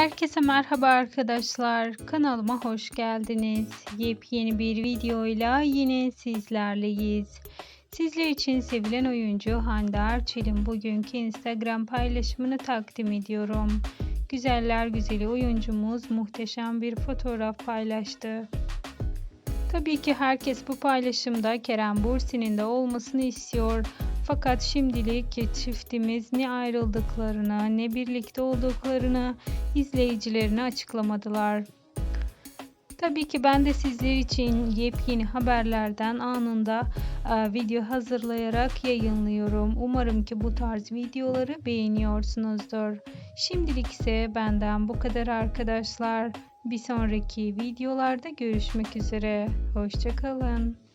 Herkese merhaba arkadaşlar. Kanalıma hoş geldiniz. Yepyeni bir videoyla yine sizlerleyiz. Sizler için sevilen oyuncu Hande Erçel'in bugünkü Instagram paylaşımını takdim ediyorum. Güzeller güzeli oyuncumuz muhteşem bir fotoğraf paylaştı. Tabii ki herkes bu paylaşımda Kerem Bursi'nin de olmasını istiyor. Fakat şimdilik çiftimiz ne ayrıldıklarını ne birlikte olduklarını izleyicilerine açıklamadılar. Tabii ki ben de sizler için yepyeni haberlerden anında e, video hazırlayarak yayınlıyorum. Umarım ki bu tarz videoları beğeniyorsunuzdur. Şimdilik ise benden bu kadar arkadaşlar. Bir sonraki videolarda görüşmek üzere. Hoşçakalın.